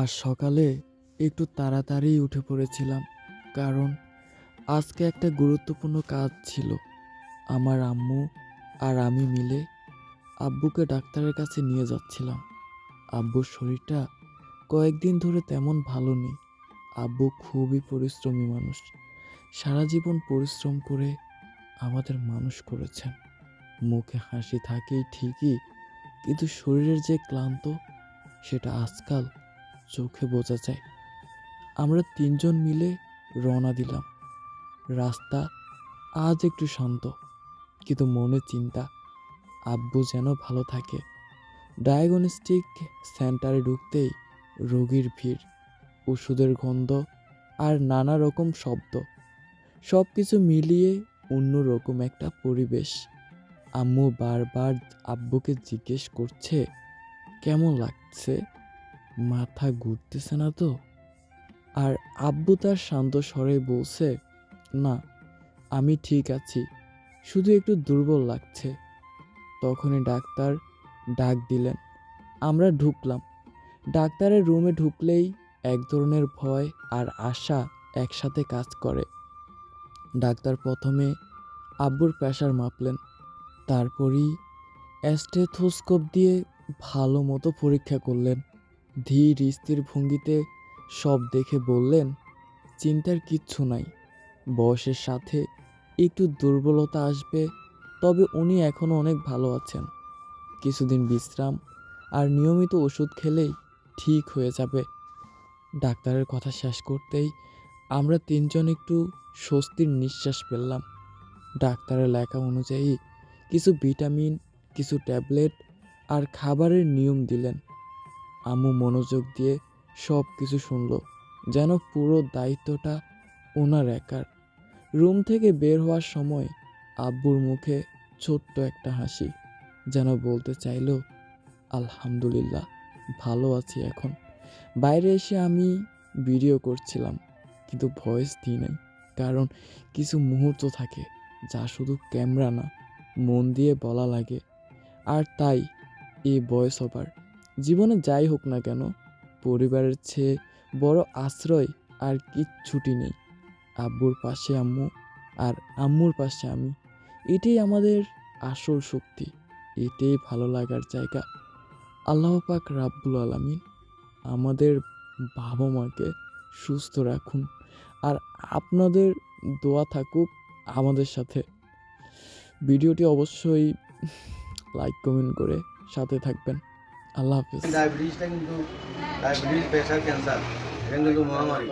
আজ সকালে একটু তাড়াতাড়ি উঠে পড়েছিলাম, কারণ আজকে একটা গুরুত্বপূর্ণ কাজ ছিল। আমার আম্মু আর আমি মিলে আব্বুকে ডাক্তারের কাছে নিয়ে যাচ্ছিলাম। আব্বুর শরীরটা কয়েকদিন ধরে তেমন ভালো নেই। আব্বু খুবই পরিশ্রমী মানুষ। সারা জীবন পরিশ্রম করে আমাদের মানুষ করেছেন। মুখে হাসি থাকেই ঠিকই, কিন্তু শরীরের যে ক্লান্ত, সেটা আজকাল চোখে বোঝা যায়। আমরা তিনজন মিলে রওনা দিলাম। রাস্তা আজ একটু শান্ত, কিন্তু মনে চিন্তা, আব্বু যেন ভালো থাকে। ডায়াগনস্টিক সেন্টারে ঢুকতেই রোগীর ভিড়, ওষুধের গন্ধ আর নানা রকম শব্দ। সব কিছু মিলিয়ে অন্যরকম একটা পরিবেশ। আম্মু বারবার আব্বুকে জিজ্ঞেস করছে, কেমন লাগছে? মাথা ঘুরতেছে না তো? আর আব্বু তার শান্ত স্বরে বলছে, না, আমি ঠিক আছি, শুধু একটু দুর্বল লাগছে। তখনই ডাক্তার ডাক দিলেন, আমরা ঢুকলাম। ডাক্তারের রুমে ঢুকলেই এক ধরনের ভয় আর আশা একসাথে কাজ করে। ডাক্তার প্রথমে আব্বুর প্রেশার মাপলেন, তারপরই অ্যাস্টেথোস্কোপ দিয়ে ভালো মতো পরীক্ষা করলেন। ধীর স্থির ভঙ্গিতে সব দেখে বললেন, চিন্তার কিচ্ছু নাই। বয়সের সাথে একটু দুর্বলতা আসবে, তবে উনি এখনও অনেক ভালো আছেন। কিছুদিন বিশ্রাম আর নিয়মিত ওষুধ খেলেই ঠিক হয়ে যাবে। ডাক্তারের কথা শেষ করতেই আমরা তিনজন একটু স্বস্তির নিঃশ্বাস ফেললাম। ডাক্তারের লেখা অনুযায়ী কিছু ভিটামিন, কিছু ট্যাবলেট আর খাবারের নিয়ম দিলেন। আম্মু মনোযোগ দিয়ে সব কিছু শুনলো, যেন পুরো দায়িত্বটা ওনার একার। রুম থেকে বের হওয়ার সময় আব্বুর মুখে ছোট্ট একটা হাসি, যেন বলতে চাইলো, আলহামদুলিল্লাহ, ভালো আছি এখন। বাইরে এসে আমি ভিডিও করছিলাম, কিন্তু ভয়েস দিই নাই, কারণ কিছু মুহূর্ত থাকে যা শুধু ক্যামেরা না, মন দিয়ে বলা লাগে। আর তাই এই ভয়েস ওভার জীবনে যাই হোক না কেন, পরিবারের চেয়ে বড় আশ্রয় আর কিচ্ছুটি নেই। আব্বুর পাশে আম্মু আর আম্মুর পাশে আমি, এটাই আমাদের আসল শক্তি এটাই ভালো লাগার জায়গা। আল্লাহ পাক রাব্বুল আলামিন আমাদের বাবা মাকে সুস্থ রাখুন আর আপনাদের দোয়া থাকুক আমাদের সাথে। ভিডিওটি অবশ্যই লাইক, কমেন্ট করে সাথে থাকবেন। আল্লাহ হাফিজ ডায়াবেটিসটা কিন্তু ডায়াবেটিস প্রেশার ক্যান্সার এটা কিন্তু মহামারী।